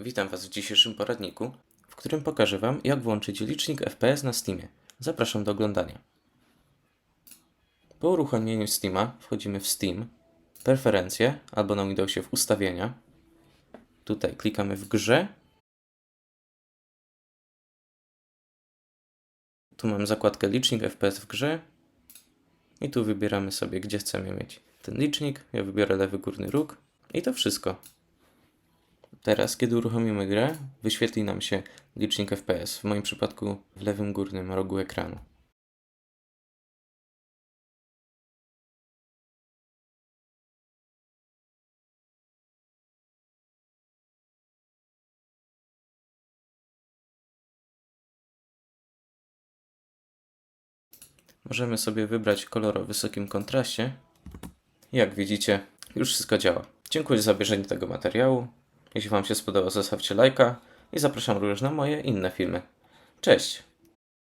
Witam Was w dzisiejszym poradniku, w którym pokażę Wam, jak włączyć licznik FPS na Steamie. Zapraszam do oglądania. Po uruchomieniu Steama wchodzimy w Steam, preferencje albo na Windowsie w ustawienia. Tutaj klikamy w grze. Tu mam zakładkę licznik FPS w grze. I tu wybieramy sobie, gdzie chcemy mieć ten licznik. Ja wybiorę lewy górny róg. I to wszystko. Teraz, kiedy uruchomimy grę, wyświetli nam się licznik FPS, w moim przypadku w lewym górnym rogu ekranu. Możemy sobie wybrać kolor o wysokim kontraście. Jak widzicie, już wszystko działa. Dziękuję za obejrzenie tego materiału. Jeśli Wam się spodobało, zostawcie lajka i zapraszam również na moje inne filmy. Cześć!